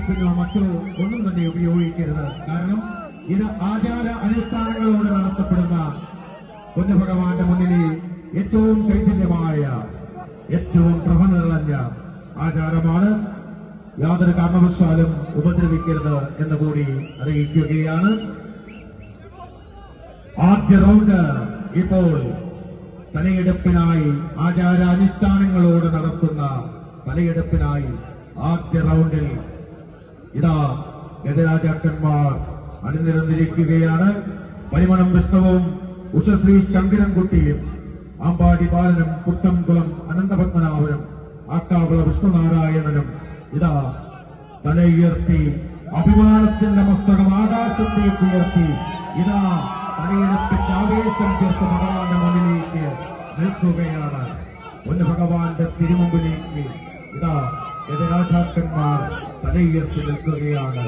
കൈകൊട്ടിപ്പിനോ മറ്റോ ഒന്നും തന്നെ ഉപയോഗിക്കരുത്. കാരണം ഇത് ആചാര അനുഷ്ഠാനങ്ങളോട് നടത്തപ്പെടുന്ന പുണ്യഭഗവാന്റെ മുന്നിലെ ഏറ്റവും ചൈതന്യമായ ഏറ്റവും പ്രഭ നിറഞ്ഞ ആചാരമാണ്. യാതൊരു കാരണവശാലും ഉപദ്രവിക്കരുത് എന്ന് കൂടി അറിയിക്കുകയാണ്. ആദ്യ റൗണ്ട് ഇപ്പോൾ തലയെടുപ്പിനായി ആചാരാനുഷ്ഠാനങ്ങളോട് നടത്തുന്ന തലയെടുപ്പിനായി ആദ്യ റൗണ്ടിൽ ഇതാ ഗജരാജാക്കന്മാർ അണിനിരന്നിരിക്കുകയാണ്. പരിമണം വിഷ്ണുവും ഉഷശ്രീ ശങ്കരൻകുട്ടിയും ആമ്പാടി ബാലനും കുട്ടംകുളം അനന്തപത്മനാഭനും ആക്കാവുള വിഷ്ണുനാരായണനും. ഇതാ തലയുയർത്തി അഭിമാനത്തിന്റെ മസ്തകം ആകാശത്തേക്ക് ഉയർത്തി. ഇതാ തലയെടുപ്പിന്റെ ആവേശം ചേർത്ത് ഭഗവാന്റെ മുന്നിലേക്ക് നിൽക്കുകയാണ്. ഒന്ന് ഭഗവാന്റെ തിരുമുമ്പിലേക്ക്. ഇതാ ഗജരാജാക്കന്മാർ തലയുയർത്തി നിൽക്കുകയാണ്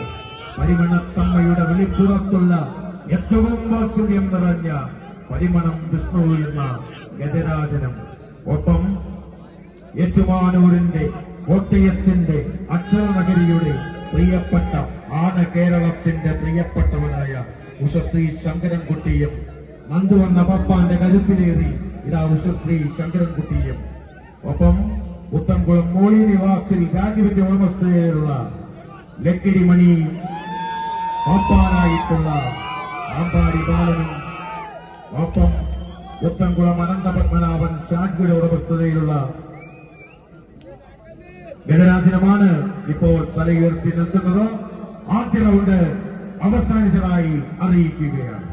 പരിമണത്തമ്മയുടെ വെളിപ്പുറത്തുള്ള ഏറ്റവും വാത്സല്യം നിറഞ്ഞ പരിമണം വിഷ്ണു എന്ന ഗജരാജനം. ഒപ്പം ഏറ്റുമാനൂരിന്റെ കോട്ടയത്തിന്റെ അക്ഷരനഗരിയുടെ പ്രിയപ്പെട്ട ആന കേരളത്തിന്റെ പ്രിയപ്പെട്ടവനായ ഉഷശ്രീ ശങ്കരൻകുട്ടിയും നന്ദുവന്ന പപ്പാന്റെ കരുത്തിലേറി ഇതാ ഉഷശ്രീ ശങ്കരൻകുട്ടിയും. പുത്തൻകുളം മോളി നിവാസിൽ രാജുവിന്റെ ഉടമസ്ഥതയിലുള്ള ലക്കിടിമണി പാപ്പാനായിട്ടുള്ള ആമ്പാടി ബാലനും ഒപ്പം പുത്തൻകുളം അനന്തപത്മനാഭൻ ഷാജിയുടെ ഉടമസ്ഥതയിലുള്ള ഗജരാജനമാണ് ഇപ്പോൾ തലയുയർത്തി നിൽക്കുന്നത്. ആദ്യ റൗണ്ട് അവസാനിച്ചതായി അറിയിക്കുകയാണ്.